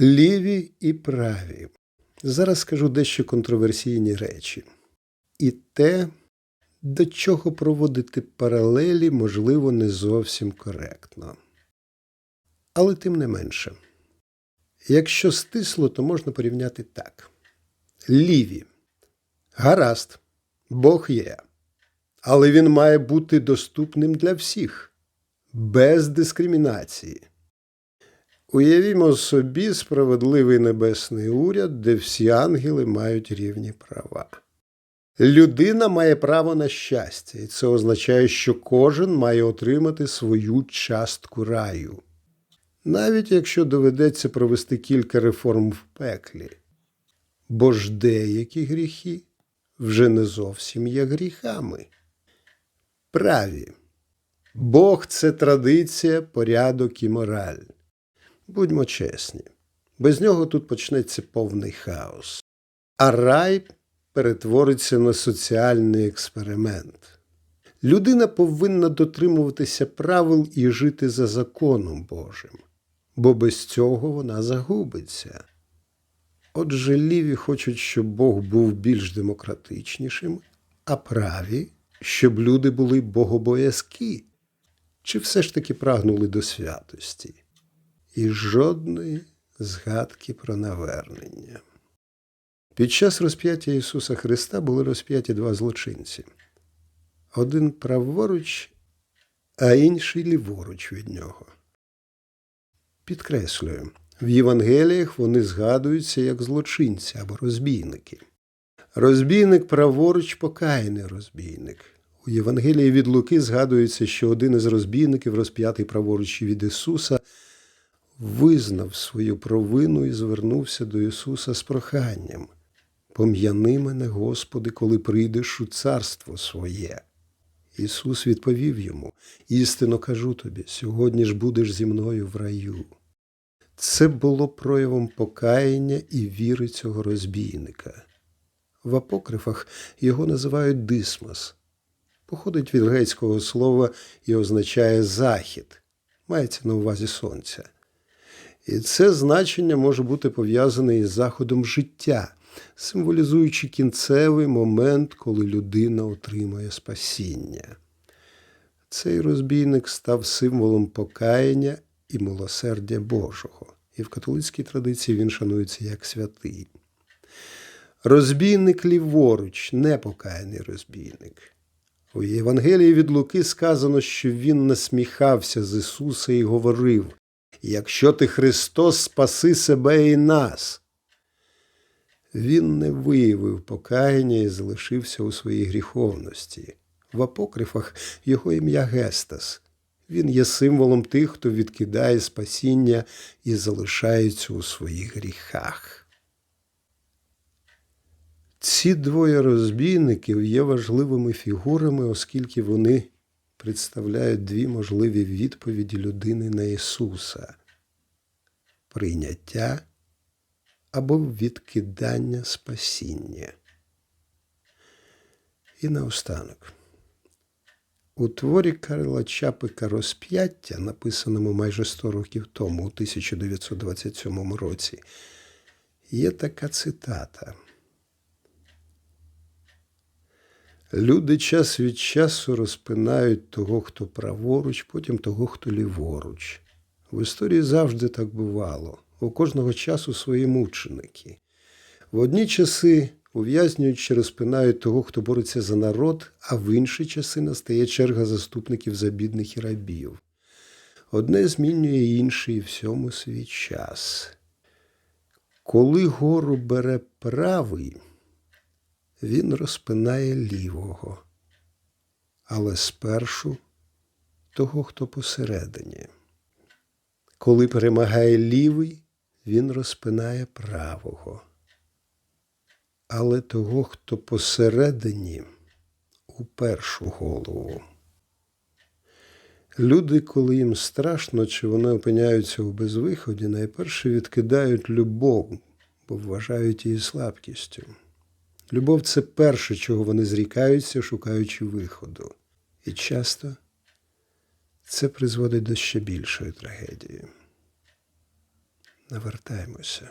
Ліві і праві. Зараз скажу дещо контроверсійні речі. І те, до чого проводити паралелі, можливо, не зовсім коректно. Але тим не менше. Якщо стисло, то можна порівняти так. Ліві. Гаразд, Бог є. Але він має бути доступним для всіх, без дискримінації. Уявімо собі справедливий небесний уряд, де всі ангели мають рівні права. Людина має право на щастя, і це означає, що кожен має отримати свою частку раю. Навіть якщо доведеться провести кілька реформ в пеклі. Бо ж деякі гріхи вже не зовсім є гріхами. Праві. Бог це традиція, порядок і мораль. Будьмо чесні, без нього тут почнеться повний хаос. А рай перетвориться на соціальний експеримент. Людина повинна дотримуватися правил і жити за законом Божим, бо без цього вона загубиться. Отже, ліві хочуть, щоб Бог був більш демократичнішим, а праві, щоб люди були богобоязкі, чи все ж таки прагнули до святості і жодної згадки про навернення. Під час розп'яття Ісуса Христа були розп'яті два злочинці. Один праворуч, а інший ліворуч від нього. Підкреслюю, в Євангеліях вони згадуються як злочинці або розбійники. Розбійник праворуч покаяний розбійник. У Євангелії від Луки згадується, що один із розбійників, розп'ятий праворуч від Ісуса, визнав свою провину і звернувся до Ісуса з проханням. Пом'яни мене, Господи, коли прийдеш у царство своє. Ісус відповів йому: Істинно кажу тобі, сьогодні ж будеш зі мною в раю. Це було проявом покаяння і віри цього розбійника. В апокрифах його називають дисмос. Походить від грецького слова і означає захід, мається на увазі сонця. І це значення може бути пов'язане із заходом життя, символізуючи кінцевий момент, коли людина отримує спасіння. Цей розбійник став символом покаяння і милосердя Божого, і в католицькій традиції він шанується як святий. Розбійник ліворуч, непокаяний розбійник. У Євангелії від Луки сказано, що він насміхався з Ісуса і говорив: Якщо ти Христос, спаси себе і нас. Він не виявив покаяння і залишився у своїй гріховності. В апокрифах його ім'я Гестас. Він є символом тих, хто відкидає спасіння і залишається у своїх гріхах. Ці двоє розбійників є важливими фігурами, оскільки вони представляють дві можливі відповіді людини на Ісуса прийняття або відкидання спасіння. І наостанок. У творі Карла Чапика Розп'яття, написаному майже 100 років тому, у 1927 році, є така цитата. Люди час від часу розпинають того, хто праворуч, потім того, хто ліворуч. В історії завжди так бувало. У кожного часу свої мученики. В одні часи ув'язнюють чи розпинають того, хто бореться за народ, а в інші часи настає черга заступників за бідних і рабів. Одне змінює інше і всьому свій час. Коли гору бере правий, він розпинає лівого, але спершу того, хто посередині. Коли перемагає лівий, він розпинає правого. Але того, хто посередині, у першу голову. Люди, коли їм страшно, чи вони опиняються у безвиході, найперше відкидають любов, бо вважають її слабкістю. Любов це перше, чого вони зрікаються, шукаючи виходу. І часто це призводить до ще більшої трагедії. навертаємося.